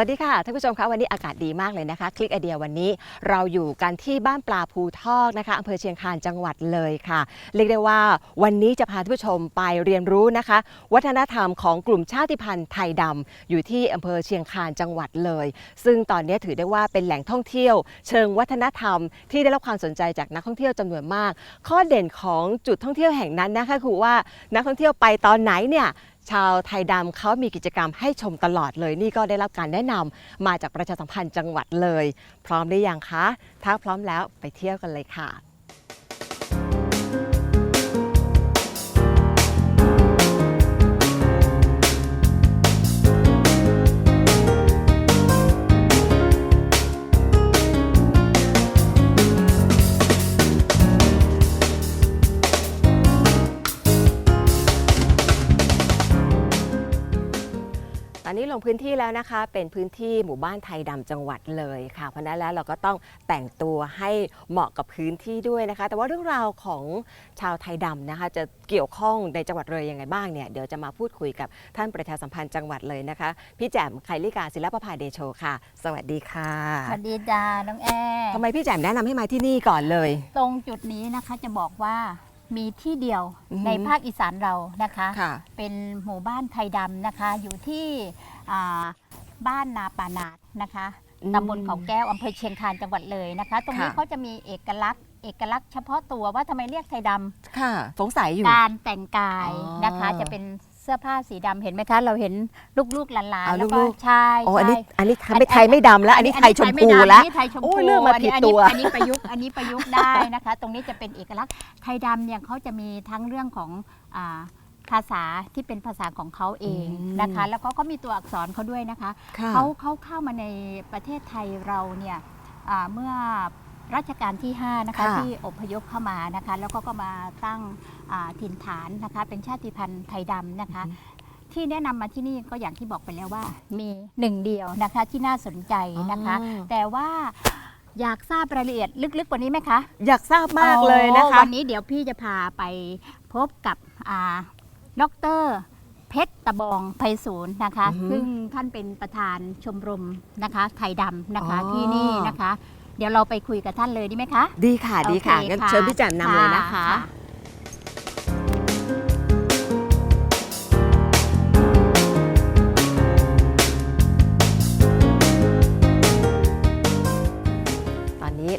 วัสดีค่ะท่านผู้ชมคะวันนี้อากาศดีมากเลยนะคะ คลิกไอเดียวันนี้เราอยู่กันที่บ้านปลาภูทอกนะคะอำเภอเชียงคานจังหวัดเลยค่ะ เรียกได้ว่าวันนี้จะพาท่านผู้ชมไปเรียนรู้นะคะ วัฒนธรรมของกลุ่มชาติพันธุ์ไทยดำอยู่ที่อำเภอเชียงคานจังหวัดเลย ซึ่งตอนนี้ถือได้ว่าเป็นแหล่งท่องเที่ยว เชิงวัฒนธรรม ที่ได้รับความสนใจจากนักท่องเที่ยวจำนวนมาก ข้อเด่นของจุดท่องเที่ยวแห่งนั้นนะคะคือว่านักท่องเที่ยวไปตอนไหนเนี่ย ชาวไทยดำเขามีกิจกรรมให้ชมตลอดเลย นี่ก็ได้รับการแนะนำมาจากประชาสัมพันธ์จังหวัดเลย พร้อมหรือยังคะ ถ้าพร้อมแล้วไปเที่ยวกันเลยค่ะ อนนี้ลงพื้นที่แล้วนะคะ เป็นพื้นที่หมู่บ้านไทยดำจังหวัดเลยค่ะ เพราะฉะนั้นแล้วเราก็ต้องแต่งตัวให้เหมาะกับพื้นที่ด้วยนะคะ แต่ว่าเรื่องราวของชาวไทยดำนะคะ จะเกี่ยวข้องในจังหวัดเลยยังไงบ้างเนี่ยเดี๋ยวจะมาพูดคุยกับท่านประชาสัมพันธ์จังหวัดเลยนะคะ พี่แจ่มไคลิกาศิลปภาเดโชค่ะ สวัสดีค่ะสวัสดีจ้าน้องแอร์ทำไมพี่แจ่มแนะนำให้มาที่นี่ก่อนเลย ตรงจุดนี้นะคะจะบอกว่า มีที่เดียวอือหือในภาคอีสานเรานะคะ ค่ะเป็นหมู่บ้านไทยดำนะคะ อยู่ที่อ่าบ้านนาปานาดนะคะอืมตำบลเขาแก้วอำเภอเชียงคานจังหวัดเลยนะคะ ตรงนี้ค่ะ เขาจะมีเอกลักษณ์ เอกลักษณ์เฉพาะตัวว่าทำไมเรียกไทยดำ ค่ะ สงสัยอยู่ การแต่งกายอ๋อนะคะจะเป็นเสื้อผ้าสีดำเห็นไหมคะ เราเห็นลูกๆหลานเอาๆแล้วก็ลูกๆ ใช่โอ้อันนี้ใช่ อันนี้ไม่ไทยไม่ดำแล้ว อันนี้ไทยชมพูอันนี้แล้วไทยไม่ดำอันนี้ไทยชมโอ้พูยเรื่องมาผิดอันตันี้วอันนี้ประยุกต์อันนี้ประยุกต์ได้นะคะ ตรงนี้จะเป็นเอกลักษณ์ไทยดำเนี่ยเขาจะมีทั้งเรื่องของอ่าภาษาที่เป็นภาษาของเขาเองอืมนะคะ แล้วก็ก็มีตัวอักษรเขาด้วยนะคะ ค่ะ เขาเขาเข้ามาในประเทศไทยเราเนี่ยอ่าเมื่อรัชกาลที่ 5 นะคะ ค่ะที่อพยพเข้ามานะคะ แล้วก็ก็มาตั้งอ่า ถิ่นฐานนะคะเป็นชาติพันธุ์ไทยดำนะคะ ที่แนะนำมาที่นี่ก็อย่างที่บอกไปแล้วว่า มีหนึ่งเดียวนะคะที่น่าสนใจนะคะ อ๋อ แต่ว่าอยากทราบรายละเอียดลึกๆกว่านี้ไหมคะ อยากทราบมากเลยนะคะ อ๋อวันนี้เดี๋ยวพี่จะพาไปพบกับอ่าดอกเตอรเพชรตะบองไพศาลนะคะ อือหือซึ่งท่านเป็นประธานชมรมนะคะไทยดำนะคะอ๋อ ที่นี่นะคะ เดี๋ยวเราไปคุยกับท่านเลยดีไหมคะดีค่ะดีค่ะโอเคงั้นค่ะเชิญพี่แจ่มนำเลยนะคะต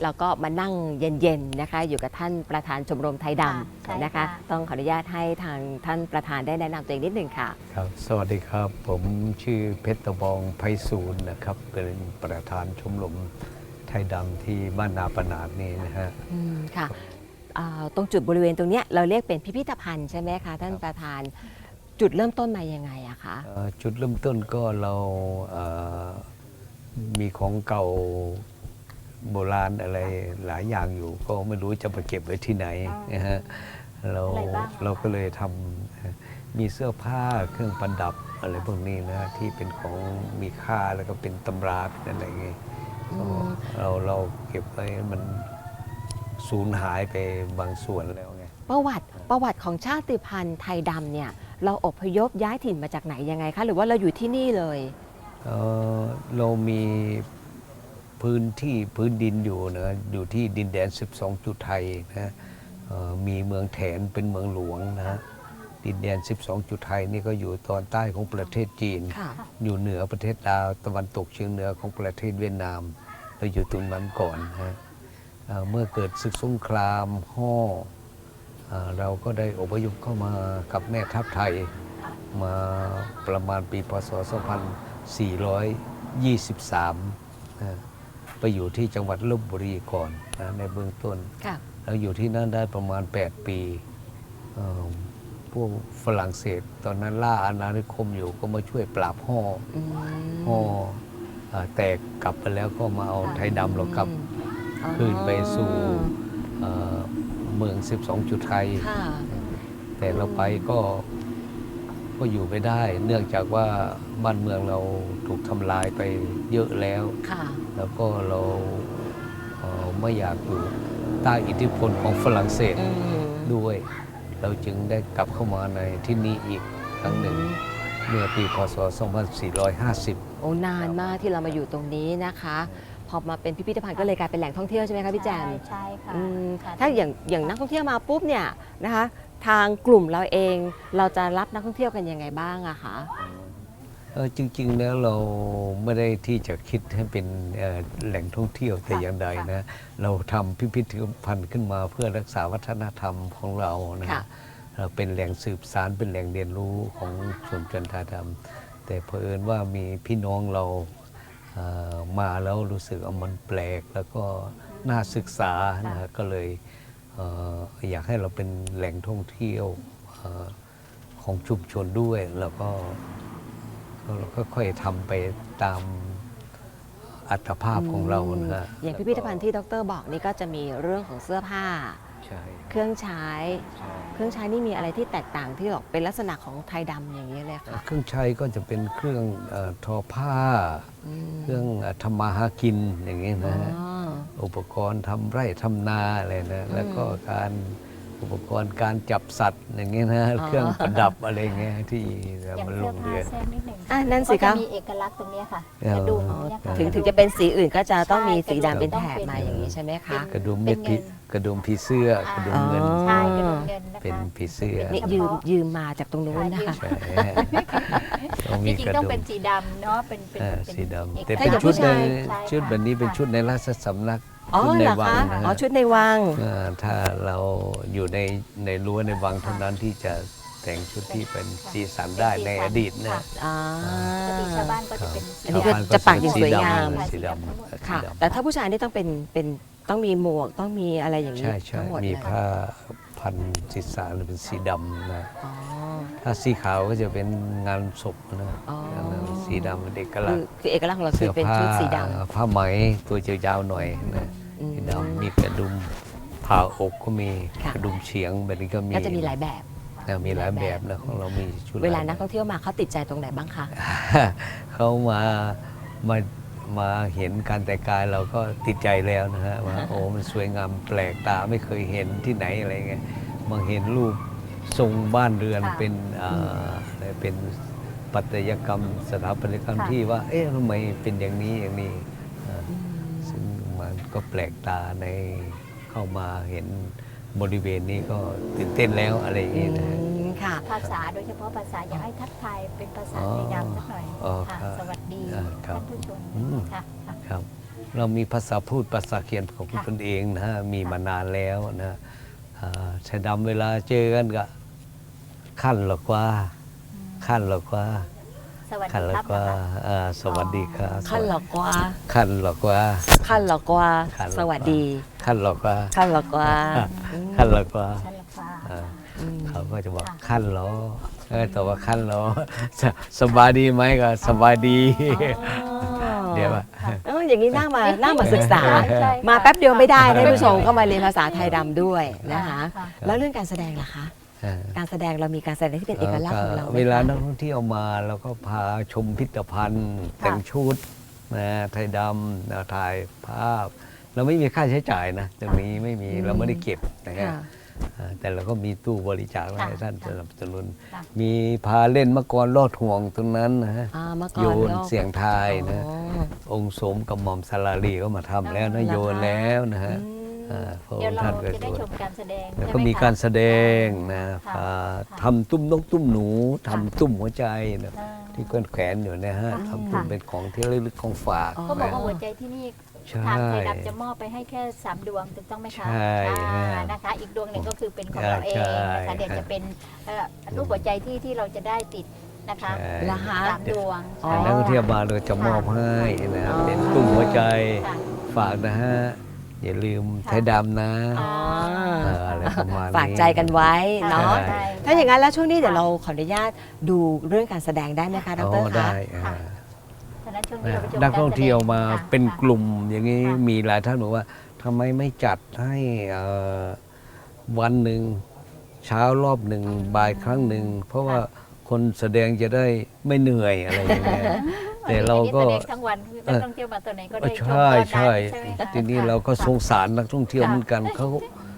เราก็มานั่งเย็นๆนะคะ อยู่กับท่านประธานชมรมไทยดค่ะใช่ำนะคะค่ะ ต้องขออนุญาตให้ทางท่านประธานได้แนะนำตัวเองนิดหนึ่งค่ะ ครับสวัสดีครับ ผมชื่อเพชรตะบองไพศาลนะครับ เป็นประธานชมรมไทยดำที่บ้านนาปนาดนี่นะฮะ อืมค่ะอ่าตรงจุดบริเวณตรงเนี้ยเราเรียกเป็นพิพิธภัณฑ์ใช่ไหมคะท่านประธานจุดเริ่มต้นมายังไงอะคะเอ่อจุดเริ่มต้นก็เราเอ่อมีของเก่า โบราณอะไรหลายอย่างอยู่ ก็ไม่รู้จะไปเก็บไว้ที่ไหนนะฮะเราอะไรบ้างเราก็เลยทำมีเสื้อผ้าเครื่องประดับอะไรพวกนี้นะที่เป็นของมีค่าแล้วก็เป็นตำราเป็นอะไรเงี้ยอืมเราเราเก็บไว้มันสูญหายไปบางส่วนแล้วไงประวัติประวัติของชาติพันธุ์ไทยดำเนี่ยเราอพยพย้ายถิ่นมาจากไหนยังไงคะ หรือว่าเราอยู่ที่นี่เลยเอ่อเรามี พื้นที่พื้นดินอยู่นะอยู่ที่ดินแดน 12 จุดไทยนะเอ่อมีเมืองแถนเป็นเมืองหลวงนะดินแดน 12 จุดไทยนี่ก็อยู่ตอนใต้ของประเทศจีนค่ะอยู่เหนือประเทศลาวตะวันตกเฉียงเหนือของประเทศเวียดนามเราอยู่ตรงนั้นก่อนนะฮะเอ่อเมื่อเกิดศึกสงครามฮ่อเอ่อเราก็ได้อพยพเข้ามากับแม่ทัพไทยมาประมาณปีพศ 2423นะ ไปอยู่ที่จังหวัดลบบุรีก่อนนะในเบื้องต้น ค่ะเราอยู่ที่นั่นได้ประมาณ 8 ปีเอ่อพวกฝรั่งเศส ตอนนั้นล่าอาณานิคมอยู่ก็มาช่วยปราบห่ออืมห่อเอ่อแตกกลับไปแล้วก็มาเอาไทยดำเรากลับอ๋อคืนไปสู่ เอ่อเมือง 12 จุดไทย ค่ะ แต่เราไปก็ ก็อยู่ไม่ได้ เนื่องจากว่าบ้านเมืองเราถูกทำลายไปเยอะแล้ว ค่ะ แล้วก็เราเอ่อไม่อยากอยู่ใต้อิทธิพลของฝรั่งเศสอืมด้วย เราจึงได้กลับเข้ามาในที่นี้อีกครั้งหนึ่ง เมื่อปีพศ 2450 โอ้นานมากที่เรามาอยู่ตรงนี้นะคะ พอมาเป็นพิพิธภัณฑ์ก็เลยกลายเป็นแหล่งท่องเที่ยวใช่ไหมคะพี่แจมใช่ใช่ค่ะอืมค่ะถ้าอย่างอย่างนักท่องเที่ยวมาปุ๊บเนี่ยนะคะ ทางกลุ่มเราเอง เราจะรับนักท่องเที่ยวกันยังไงบ้างอะคะเอ่อจริง ๆ แล้วเราไม่ได้ที่จะคิดให้เป็นเอ่อแหล่งท่องเที่ยวแต่อย่างใดนะ เราทำพิพิธภัณฑ์ขึ้นมาเพื่อรักษาวัฒนธรรมของเรานะค่ะเราเป็นแหล่งสืบสารเป็นแหล่งเรียนรู้ของชนจันทาธรรม แต่เผอิญว่ามีพี่น้องเราเอ่อมาแล้วรู้สึกว่ามันแปลก แล้วก็น่าศึกษานะฮะก็เลยเอ่ออยากให้เราเป็นแหล่งท่องเที่ยวเอ่อของชุมชนด้วย แล้วก็เราก็ค่อยๆทำไปตามอัตภาพของเรานะฮะอย่างพิพิธภัณฑ์ที่ดรบอกนี่ก็จะมีเรื่องของเสื้อผ้า ใช่ เครื่องใช้ เครื่องใช้นี่มีอะไรที่แตกต่างที่บอกเป็นลักษณะของไทยดำอย่างนี้เลยค่ะ เครื่องใช้ก็จะเป็นเครื่องเอ่อทอผ้าอืมเครื่องเอ่อทำมาหากินอย่างนี้นะฮะ อ๋ออุปกรณ์ทำไร่ทำนาอะไรนะแล้วก็การอุปกรณ์การจับสัตว์อย่างนี้นะเครื่องประดับอะไรเงี้ยที่อย่างมันลเสื้องผ้าเรือแทรกนิดหนึ่งอะนั่นสิก็คะจะมีเอกลักษณ์ตรงเนี้ยค่ะเออกระดุมเนี่ยค่ะถึงถึงจะเป็นสีอื่นก็จะต้องมีสีดำใช่เป็นแถบต้องเป็นมาอย่างนี้ใช่ไหมคะกระดุมเม็ดเป็นผีเงินกระดุมผีเสื้อกระดุมเงินอ๋อใช่กระดุมเงินนะคะเป็นผีเสื้อนี่ยืมยืมมาจากตรงนู้นนะคะใช่ ต้องจมีริงกระๆต้องดุมเป็นสีดำเนาะเป็นเป็นเออเป็นสีดำเอกแต่ลักษณ์เป็นถ้าอย่างชุดในผู้ชายใช่ชุดแบบนี้เป็นค่ะชุดในราชสำนักอ๋อชุดในเหรอวัคะ นะอ๋อ ฮะชุดในวัง เอ่อถ้าเราอยู่ในในรั้วในวังเท่านั้นที่จะแต่งชุดที่เป็นสีสันได้ในอดีตนะค่ะอ่า ปกติชาวบ้านก็จะเป็นสีอันนี้ก็ ดำ จะปักอย่างสวยงาม สีดค่ะำสีดำแต่ถ้าผู้ชายนี่ต้องเป็น เป็น ต้องมีหมวก ต้องมีอะไรอย่างนี้ใช่ใช่ทั้งหมดมีเลยผ้าพันศีรษะหรือเป็นสีดำนะอ๋อ ถ้าสีขาวก็จะเป็นงานศพนะอ๋อสีดำเป็นเอกลัคืกอษณ์คือเอกลักษณ์ของเราคือเป็นชุดสีดำผ้าไหมตัวยาวๆหน่อยนะอืม สีดำมีกระดุมผ่าอกก็มีค่ะ กระดุมเฉียงแบบนี้ก็มีก็จะมีหลายแบบ นะมีหลายแบบนะของเรามีชุดเวลาหยนักท่องเที่ยวมาเขาติดใจตรงไหนบ้างคะเขามามามาเห็นการแต่งกายเราก็ติดใจแล้วนะฮะว่าโอ้มันสวยงามแปลกตาไม่เคยเห็นที่ไหนอะไรเงี้ยมาเห็นรูป ทรงบ้านเรือนค่ะเป็นอ่าอะไรเป็นปัตยกรรมสถาปัตยกรรมค่ะ ที่ว่า เอ๊ะทำไมเป็นอย่างนี้อย่างนี้อ่า ซึ่งมันก็แปลกตาในเข้ามาเห็นบริเวณนี้ก็ตื่นเต้นแล้วอะไรอย่างอืเงี้ยนะฮะ มค่ะ ภาษาโดยเฉพาะภาษาอยากให้ทักทายเป็นภาษาอ๋อไทยดำสักหน่อยอ๋อค่ะครับสวัสดีอ่าครับท่านผู้ชมอืม ค่ะค่ะ ครับเรามีภาษาพูดภาษาเขียนของค่ะตนเองนะฮะมีมานานแล้วนะอ่าชายดำเวลาเจอกันก็ ขั้นหรอกว่า ขั้นหรอกว่า สวัสขั้นดีหรอครับกว่านะคะอ่าสวัสดีครับขั้นหลอกว่าขั้นหรอกว่า ขั้นหลอกว่าขั้นหลอกว่า สวัสดีขั้นหรอกว่าขั้นหลอกว่าอืมขั้นหรอกว่าฉันละฟ้าอ่าอืมเขาก็จะบอกค่ะขั้นเหรอเออแต่ว่าขั้นเหรอสสบายดีไหมก็สบายดีเดี๋ยวว่า เอออย่างนี้น่ามาน่ามาศึกษา ใช่ใช่ค่ะมาแป๊บเดียวไม่ได้ท่านผู้ชมก็มาเรียนภาษาไทยดำด้วยนะคะ ค่ะ แล้วเรื่องการแสดงล่ะคะอ่า การแสดงเรามีการแสดงที่เป็นเอกลักษณ์ของเราไหมคะเวลานักท่องเที่ยวมาเราก็พาชมพิพิธภัณฑ์แต่งชุดนะไทยดำนะถ่ายภาพ เราไม่มีค่าใช้จ่ายนะตรงนี้ไม่มีอืมเราไม่ได้เก็บนะฮะค่ะอ่าแต่เราก็มีตู้บริจาคไว้ค่ะให้ท่านสนับสนุนค่ะมีพาเล่นมะกรลอดห่วงตรงนั้นนะฮะอ่าเมื่อก่อนโยนราเสียงทายนะอ๋อองค์สมกับหม่อมสลาลีก็มาทำแล้วนะเหรอคะโยนแล้วนะฮะอืมอ่า พระอเดี๋ยวงค์เราท่านก็จะได้โยนชมการแสดงแล้วใช่ก็ไหมีคะ การแสดงนะค่ะพาค่ะทำตุ้มนกตุ้มหนูทำค่ะตุ้มหัวใจนะอ่า ที่เกินแขวนอยู่เนะฮะค่ะทำตุ้มค่ะเป็นของที่ระลึกของฝากอ๋อก็บอกว่านะหัวใจที่นี่ใช่ทางไทยดำจะมอบไปให้แค่สามดวงถูกต้องไหมคะใช่อ่าฮะนะคะ อีกดวงหนึ่งก็คือเป็นของเราเองใช่นะคะเดี๋ยวจะเป็นเอ่อรูปหัวใจที่ที่เราจะได้ติดนะคะใช่ เหรอคะ สามดวงอ๋อนักท่องเที่ยวมาเราจะมอบให้นะอ๋อเป็นตุ้มหัวใจค่ะ ฝากนะฮะ อย่าลืมไทยดำนะอ๋อเอออะไรประมาณนี้ ฝากใจกันไว้เนาะใช่ ถ้าอย่างนั้นแล้วช่วงนี้เดี๋ยวเราขออนุญาตดูเรื่องการแสดงได้ไหมคะดอ๋รอคะ ได้อ่าค่ะฉะนั้นช่วงนี้เราไปชมนักท่องเที่ยวมาการแสดงเป็นค่ะกลุ่มอย่างนี้ค่ะ มีหลายท่านบอกว่าทำไมไม่จัดให้เอ่อวันหนึ่งเช้ารอบหนึ่งบ่ายครั้งหนึ่งเพราะว่าคนแสดงจะได้ไม่เหนื่อยอะไรอย่างเงี้ย แต่เราก็วันนี้แสดงทั้งวันนักท่องเที่ยวมาตัวไหนก็ได้ชมใช่ตอนนั้นใช่ใช่ไหมคะทีนี้เราก็สงสารนักท่องเที่ยวเหมือนกันเขา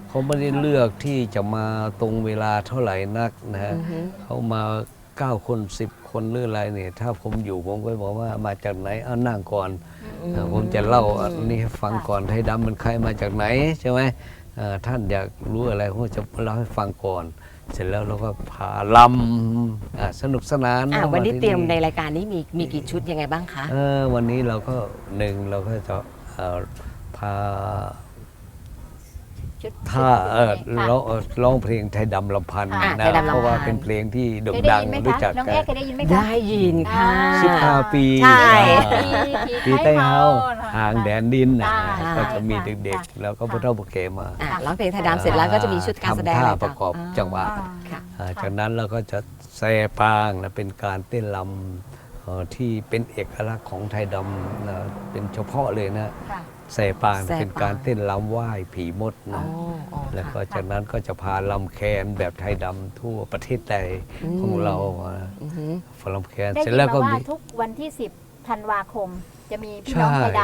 เขาไม่ได้เลือกที่จะมาตรงเวลาเท่าไหร่นักนะฮะอือฮึเขามาเก้าคนสิบคนหรืออะไรเนี่ย ถ้าผมอยู่ผมก็บอกว่ามาจากไหนเอานั่งก่อนเอ่อผมจะเล่าอันนี้ให้ฟังก่อนไทยดำมันใครมาจากไหนใช่ไหมเอ่อท่านอยากรู้อะไรผมก็จะเล่าให้ฟังก่อน เสร็จแล้วเราก็พาลำอะสนุกสนานอะข้าาวันนี้ที่เตรียมในรายการนี้มีมีกี่ชุดยังไงบ้างคะ เออวันนี้เราก็หนึ่งเราก็จะเอ่อพาชุด ถ้าเออค่ะร้องเอ่อร้องเพลงไทยดำลำพันธ์อะนะไทยดำลำพันธ์ เพราะว่าเป็นเพลงที่โด่เคงยได้ดังยินไหมรู้คะจักน้องกัเอ๊นเคยได้ยินไหมคะได้ยินค่ะ สิบห้าปีใช่ปีใต้เฮาห่างแดนดินนะอ่า ก็จะมีใช่เด็กค่ะๆแล้วก็พระเท่าพระแก่มาอะร้องเพลงไทยดำเสร็จแล้วก็จะมีชุดการแสดงทำท่าอไประกอบจังหวะอ่าค่ะอ่าจากนั้นเราก็จะแซปางนะเป็นการเต้นรำเอ่อที่เป็นเอกลักษณ์ของไทยดำนะเป็นเฉพาะเลยนะ ค่ะแซปางแซ่ปาง เป็นการเต้นรำไหว้ผีมดอ๋อนะอ๋อแล้วก็ค่ะ จากนั้นก็จะพาลำแคนแบบไทยดำทั่วประเทศไทยอืม ของเราอะอือหือฟลำแคนได้เสร็จยินแล้วมาก็ว่ามี ทุกวันที่ 10ธันวาคม จะมีพี่น้องใช่ ไทยด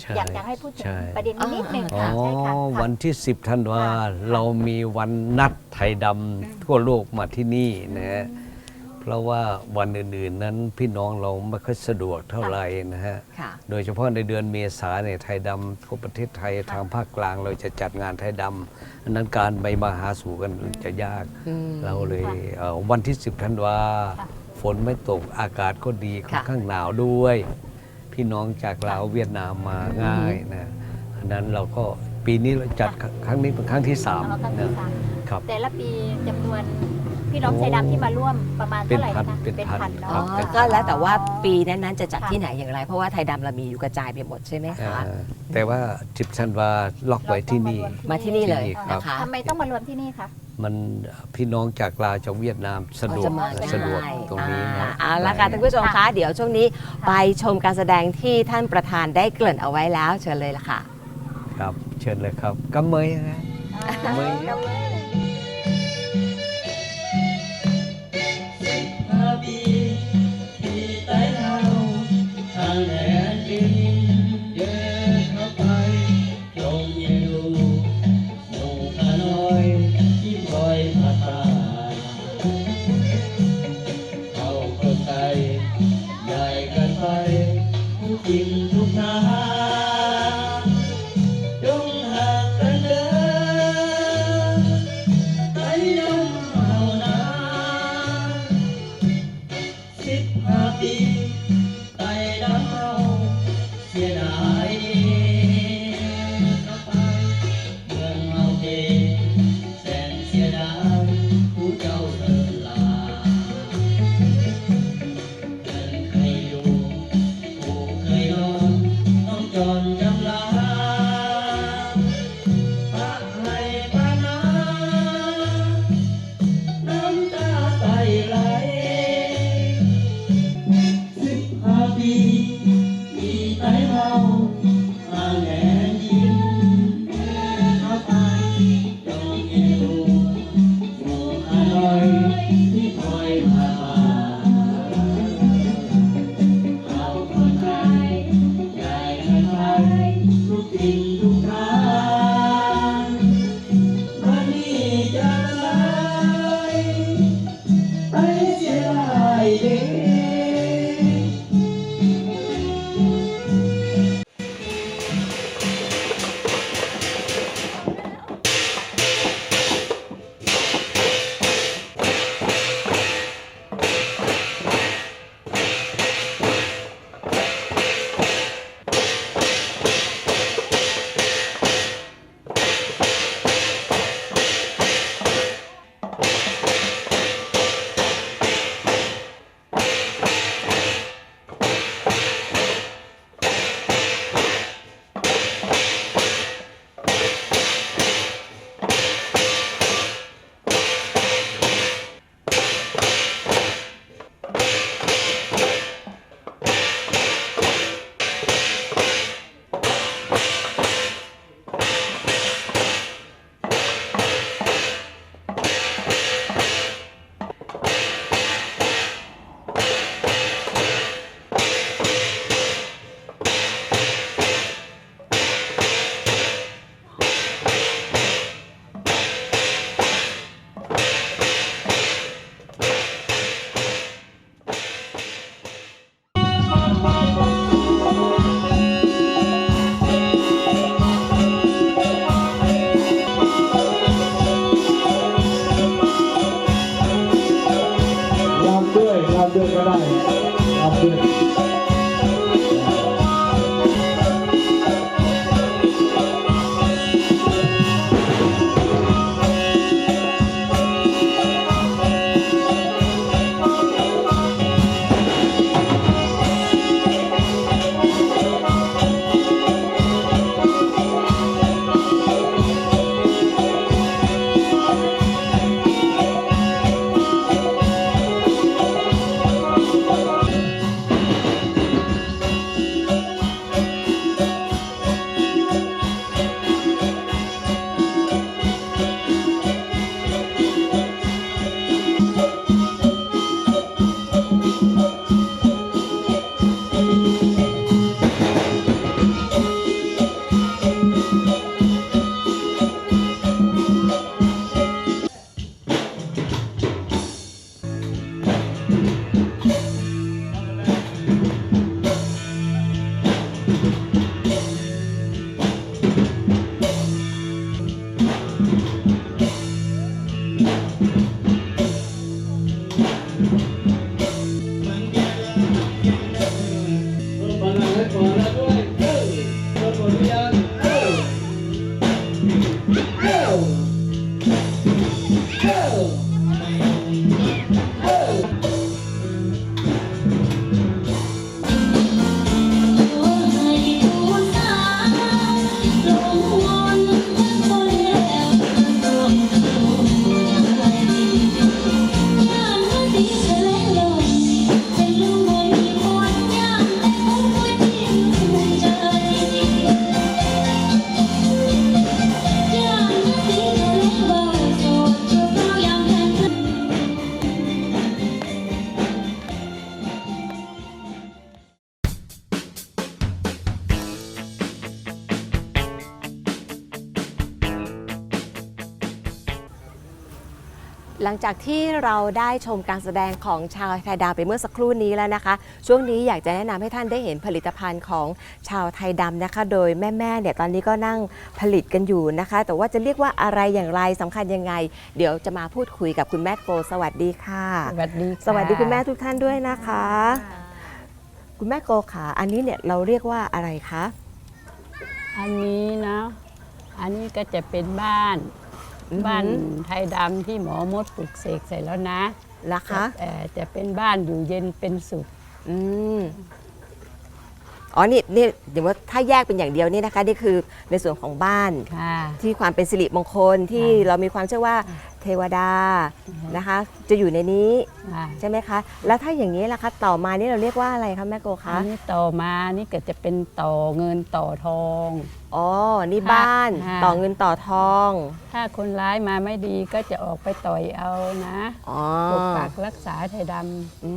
ใช่ำอยากจะให้พูดถึงใช่ ประเด็นนี้นิดหนึ่งอ๋อ ค่ะใช่ค่ะ วันที่ 10ธันวาค่ะ เรามีวันนัดไทยดำทั่วโลกมาที่นี่นะฮะเพราะว่าวันอื่นๆนั้นพี่น้องเราไม่ค่อยสะดวกเท่าไหร่นะฮะ ค่ะ โดยเฉพาะในเดือนเมษาเนี่ยไทยดำทั่วประเทศไทยทางภาคกลางเราจะจัดงานไทยดำอันนั้นการไปมาหาสู่กันจะยาก อืม เราเลยเอ่อวันที่ 10ธันวาค่ะฝนไม่ตกอากาศก็ดีค่อนค่ะข้างหนาวด้วย พี่น้องจากลาวเวียดนามมาง่ายนะอันนั้นเราก็ปีนี้เราจัดครั้งนี้เป็นครั้งที่สามอ๋อครั้งนะที่สาม ครับ แต่ละปีจำนวน พี่น้องไทยดำที่มาร่วมประมาณเป็นเท่าไหร่พันนะคะเป็นพันเนาะอ๋อครับ ก็แล้วแต่ว่าปีนั้นๆจะจัดค่ะที่ไหนอย่างไร เพราะว่าไทยดำเรามีอยู่กระจายไปหมดใช่ไหมอ่าคะแต่ว่าจิบชันวาล็อกไว้ที่นี่ มาที่นี่เลยที่นี่ครับ นะคะ ทำไมต้องมารวมที่นี่คะ มันพี่น้องจากลาวจากเวียดนามสะดวกจะมาสะดวกได้ตรงนี้อ่านะเอาละค่ะท่านผู้ชมคะเดี๋ยวช่วงนี้ไปชมการแสดงที่ท่านประธานได้เกริ่นเอาไว้แล้วเชิญเลยละค่ะ ครับ เชิญเลยครับกำเมยนะไม่ห้ ท Abdul ลังจากที่เราได้ชมการแสดงของชาวไทยดำไปเมื่อสักครู่นี้แล้วนะคะ ช่วงนี้อยากจะแนะนำให้ท่านได้เห็นผลิตภัณฑ์ของชาวไทยดำนะคะ โดยแม่ๆเนี่ยตอนนี้ก็นั่งผลิตกันอยู่นะคะ แต่ว่าจะเรียกว่าอะไรอย่างไรสำคัญยังไง เดี๋ยวจะมาพูดคุยกับคุณแม่โกสวัสดีค่ะ สวัสดีค่ะสวัสดีคุณแม่ทุกท่านด้วยนะคะ คุณแม่โกขาอันนี้เนี่ยเราเรียกว่าอะไรคะอันนี้นะอันนี้ก็จะเป็นบ้านอือหือ บ้านไทยดำที่หมอมดปลูกเสกใส่แล้วนะนะคะแต่จะเป็นบ้านอยู่เย็นเป็นสุข อืมอ๋อนี่นี่เดี๋ยวว่าถ้าแยกเป็นอย่างเดียวนี่นะคะนี่คือในส่วนของบ้าน ค่ะ ที่ความเป็นสิริมงคลที่ค่ะ เรามีความเชื่อว่าเทวดานะคะ จะอยู่ในนี้ค่ะใช่ไหมคะ แล้วถ้าอย่างนี้ล่ะคะต่อมานี่เราเรียกว่าอะไรคะแม่โกอัคะนนี้ต่อมานี่ก็จะเป็นต่อเงินต่อทอง อ๋อ นี่บ้าน ค่ะ ต่อเงินต่อทอง ถ้าคนร้ายมาไม่ดีก็จะออกไปต่อยเอานะอ๋อปกปักรักษาไทยดอื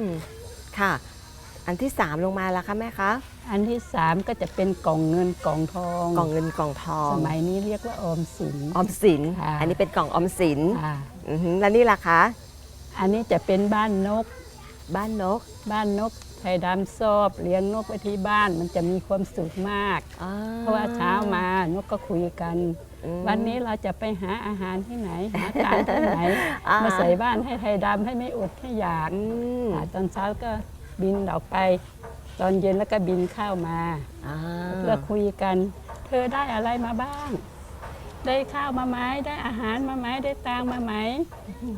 มค่ะ อันที่สามลงมาแล้วคะแม่คะำอันที่สามก็จะเป็นกล่องเงินกล่องทอง กล่องเงินกล่องทอง สมัยนี้เรียกว่าออมสิน ออมสิน ค่ะ อันนี้เป็นกล่องออมสินค่ะอือหือแล้วนี่ล่ะคะ อันนี้จะเป็นบ้านนก บ้านนก บ้านนก ไทยดำชอบเลี้ยงนกไว้ที่บ้านมันจะมีความสุขมาก อ่เพราะว่าเช้ามานกก็คุยกัน อืม วันนี้เราจะไปหาอาหารที่ไหน หาทานที่ไหน อ่าม มาใส่บ้านให้ไทยดำให้ไม่อดให้อยากอืมอ่าตอนเช้าก็บินออกไป ตอนเย็นแล้วก็บินเข้ามา อ่า เพื่อคุยกัน เธอได้อะไรมาบ้าง ได้ข้าวมาไหมได้อาหารมาไหมได้ตังค์มาไหม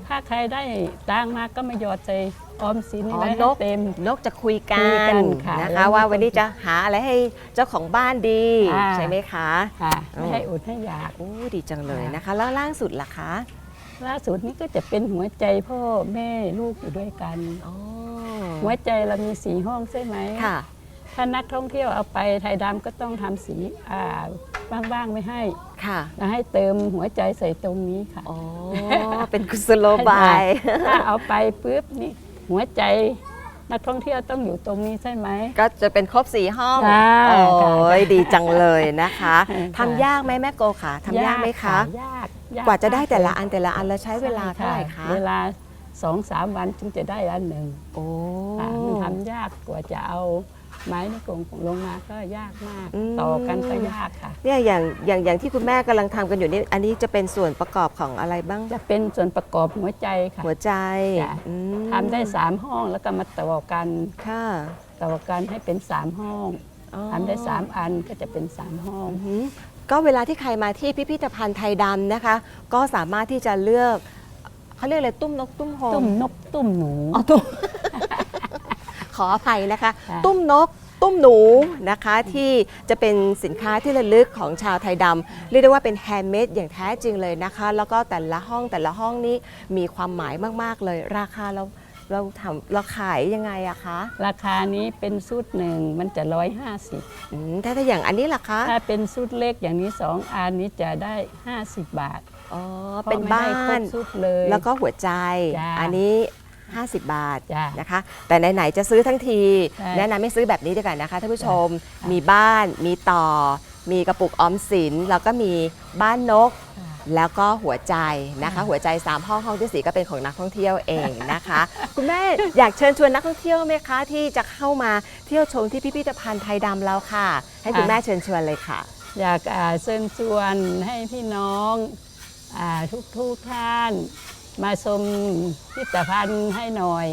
ถ้าใครได้ตังค์มาก็มาหยอดใส่ออมสินอ๋อไว้นให้กเต็ม นกจะคุยกัคุยกันนค่ะนะแล้คะวว่าวันนี้จะหาอะไรให้เจ้าของบ้านดีค่ะใช่ไหมคะค่ะอืมไม่ให้อดให้อยาก โอ้ดีจังเลยนะคะ แล้วล่าสุดล่ะคะล่าสุดนี้ก็จะเป็นหัวใจพ่อแม่ลูกอยู่ด้วยกัน อ๋อหัวใจเรามีสีห้องใช่ไหมค่ะ ถ้านักท่องเที่ยวเอาไปไทยดำก็ต้องทำสีอ่า ว่างๆไม่ให้ค่ะแล้วให้เติมหัวใจใส่ตรงนี้ค่ะ อ๋อ เป็นกุศโลบาย ถ้าเอาไปปุ๊บนี่หัวใจนักท่องเที่ยวต้องอยู่ตรงนี้ใช่ไหม ก็จะเป็นครบสีห้องค่ะโอ้ค่ะยดีจังเลยนะคะค่ะทำยากไหมแม่โกค่ะทำยากไหมคะยากยกว่าจะได้แต่ละมอันแต่ละอันแล้วใช้เวลาเท่าไหร่คะเวลาสองสามวันจึงจะได้อันหนึ่งโอ้ค่ะมันทำยากกว่าจะเอา ไม้นิกงลงมาก็ยากมาก อืม ต่อกันก็ยากค่ะ เนี่ยอย่างอย่างอย่างที่คุณแม่กำลังทำกันอยู่นี่อันนี้จะเป็นส่วนประกอบของอะไรบ้างจะเป็นส่วนประกอบหัวใจค่ะ หัวใจจ้ะ อืมทำได้สามห้องแล้วก็มาต่อกันค่ะต่อกันให้เป็นสามห้องอ๋อทำได้สามอันก็จะเป็นสามห้อง อือหือก็เวลาที่ใครมาที่พิพิธภัณฑ์ไทยดำนะคะ ก็สามารถที่จะเลือกเขาเรียกอะไรตุ้มนกตุ้มโฮ ตุ้มมนกตุ้มหนู อ๋อตุ้ม ขออภัยนะคะ ค่ะตุ้มนก ตุ้มหนูนะคะที่จะเป็นสินค้าที่ระลึกของชาวไทยดำเรียกได้ว่าเป็นแฮนด์เมดอย่างแท้จริงเลยนะคะ แล้วก็แต่ละห้องแต่ละห้องนี้มีความหมายมากๆเลย ราคาเราเราทำเราขายยังไงอะคะราคานี้เป็นชุดหนึ่งมันจะร้อยห้าสิบอืมถ้าถ้าอย่างอันนี้ล่ะคะถ้าเป็นชุดเล็กอย่างนี้สองอันนี้จะได้ห้าสิบบาทอ๋อพระเป็นบ้าไม่ได้ครนชุดเลย แล้วก็หัวใจ จ้าอันนี้ 50 บาทจ้านะคะ แต่ไหนๆจะซื้อทั้งที ใช่แนะนำให้ซื้อแบบนี้ดีกว่านะคะท่านผู้ชมจ้ะมีบ้าน มีต่อ มีกระปุกออมสิน แล้วก็มีบ้านนก ค่ะแล้วก็หัวใจนะคะค่ะหัวใจ 3 ห้องห้องที่สีก็เป็นของนักท่องเที่ยวเองนะคะ คุณแม่อยากเชิญชวนนักท่องเที่ยวไหมคะ ที่จะเข้ามาเที่ยวชมที่พิพิธภัณฑ์ไทยดำเราค่ะ ให้คุณแม่เชิญชวนเลยค่ะ อยากอ่าเชิญชวนให้พี่น้องอ่าทุกทุกๆท่าน มาชมพิพิธภัณฑ์ให้หน่อย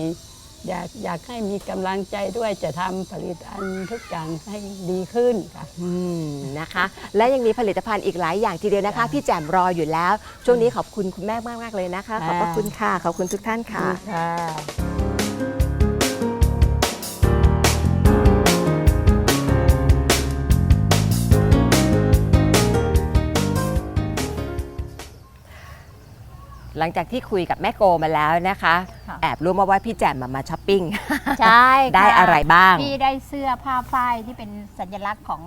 อยากอยากให้มีกำลังใจด้วยจะทำผลิตภัณฑ์ทุกอย่างให้ดีขึ้นค่ะ อืมนะคะ และยังมีผลิตภัณฑ์อีกหลายอย่างทีเดียวนะคะ พี่แจ่มรออยู่แล้ว ช่วงนี้ขอบคุณคุณแม่มากมากๆเลยนะคะ ขอบพระคุณค่ะ ขอบคุณทุกท่านค่ะ ค่ะ หลังจากที่คุยกับแม่โกมาแล้วนะคะ ค่ะ แอบรู้มาว่าพี่แจ่มมามาช้อปปิ้ง ใช่ค่ได้อะไรบ้าง พี่ได้เสื้อผ้าฝ้ายที่เป็นสัญลักษณ์ของ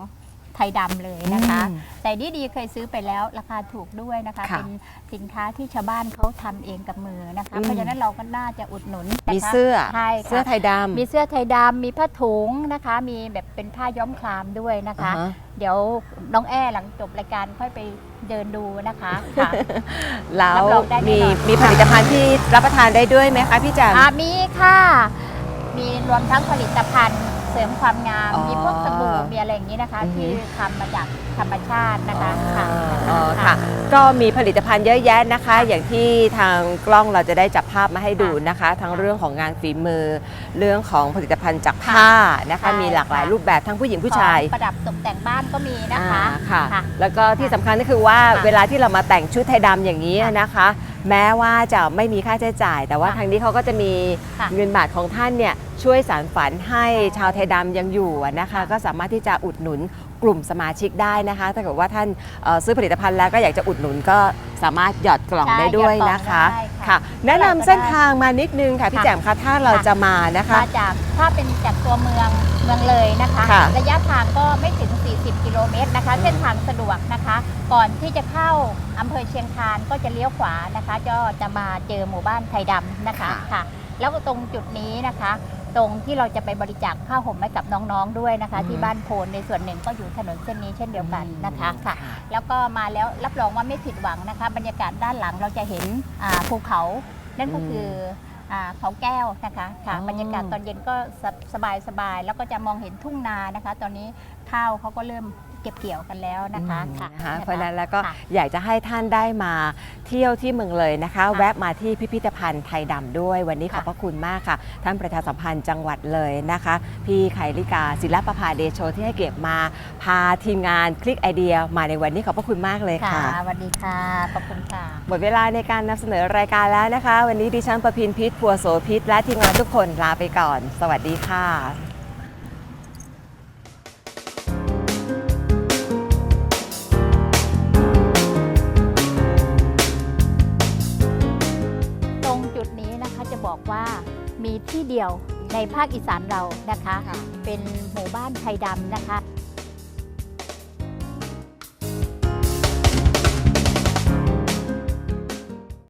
ไทยดำเลยนะคะ อืมแต่ดีดีเคยซื้อไปแล้วราคาถูกด้วยนะคะ ค่ะเป็นสินค้าที่ชาวบ้านเขาทำเองกับมือนะคะ อืม เพราะฉะนั้นเราก็น่าจะอุดหนุนนะคะมีเสื้อใช่ค่ะเสื้อไทยดำมีเสื้อไทยดำมีผ้าถุงนะคะ มีแบบเป็นผ้าย้อมคลามด้วยนะคะอ่าฮะเดี๋ยวน้องแอ้หลังจบรายการค่อยไปเดินดูนะคะค่ะ แล้วรับรองได้แน่มีนอน มีผลิตภัณฑ์ที่รับประทานได้ด้วยไหมคะพี่แจ่มอ่ามีค่ะ มีรวมทั้งผลิตภัณฑ์ เสริมความงาม อ๋อ มีพวกสบู่มีอะไรอย่างนี้นะคะอือฮึที่ทำมาจากธรรมชาตินะคะอ๋อค่ะอ๋อค่ะ ก็มีผลิตภัณฑ์เยอะแยะนะคะ อย่างที่ทางกล้องเราจะได้จับภาพมาให้ดูนะคะ ทั้งเรื่องของงานฝีมือ เรื่องของผลิตภัณฑ์จากผ้านะคะใช่มีหลากหลายค่ะรูปแบบทั้งผู้หญิงผู้ชาย ของประดับตกแต่งบ้านก็มีนะคะ อ่าค่ะค่ะ แล้วก็ที่สำคัญก็คือว่าค่ะเวลาที่เรามาแต่งชุดไทยดำอย่างนี้นะคะ แม้ว่าจะไม่มีค่าใช้จ่าย แต่ว่าค่ะทางนี้เขาก็จะมีค่ะเงินบาทของท่านเนี่ยช่วยสารฝันให้ชาวไทยดำยังอยู่อะนะคะ ก็สามารถที่จะอุดหนุน กลุ่มสมาชิกได้นะคะ ถ้าเกิดว่าท่านเอ่อซื้อผลิตภัณฑ์แล้วก็อยากจะอุดหนุนก็สามารถหยอดกล่องใช่ได้ด้วยหยอดกล่องนะคะได้ค่ะค่ะ แนะนำเส้นทางมานิดนึงค่ะพี่ค่ะ แจ่มคะถ้าเราค่ะจะมานะคะ มาจากถ้าเป็นจากตัวเมืองเมืองเลยนะคะ ค่ะระยะทางก็ไม่ถึง 40 กิโลเมตรนะคะ เส้นทางสะดวกนะคะ ก่อนที่จะเข้าอำเภอเชียงคานก็จะเลี้ยวขวานะคะก็จะมาเจอหมู่บ้านไทยดำนะคะค่ะ แล้วก็ตรงจุดนี้นะคะ ตรงที่เราจะไปบริจาคผ้าห่มให้กับน้องๆด้วยนะคะ ที่บ้านโพนในส่วนหนึ่งก็อยู่ถนนเส้นนี้เช่นเดียวกันนะคะค่ะ แล้วก็มาแล้วรับรองว่าไม่ผิดหวังนะคะ บรรยากาศด้านหลังเราจะเห็นอ่าภูเขานั่นก็คืออ่าเขาแก้วนะคะค่ะอ๋อ บรรยากาศตอนเย็นก็สบายสบายๆแล้วก็จะมองเห็นทุ่งนานะคะ ตอนนี้ข้าวเขาก็เริ่มเก็บเกี่ยวกันแล้วนะคะอืมค่ะนะคะเพราะฉะนั้นแล้วก็ค่ะอยากจะให้ท่านได้มา เที่ยวที่เมืองเลยนะคะค่ะแวะมาที่พิพิธภัณฑ์ไทยดำด้วย วันนี้ขค่ะอบพระคุณมากค่ะ ท่านประชาสัมพันธ์จังหวัดเลยนะคะ พี่ไขลิกาศิลปภาเดโชที่ให้เกียรติมา พาทีมงานคลิกไอเดีย มาในวันนี้ขอบพระคุณมากเลยค่ะค่ะสวัสดีค่ะขอบคุณค่ะหมดเวลาในการนำเสนอรายการแล้วนะคะ วันนี้ดิฉันประพินพิษพัวโสพิษและทีมงานทุกคนลาไปก่อน สวัสดีค่ะ มีที่เดียวในภาคอีสานเรานะคะ เป็นหมู่บ้านไทยดำนะคะ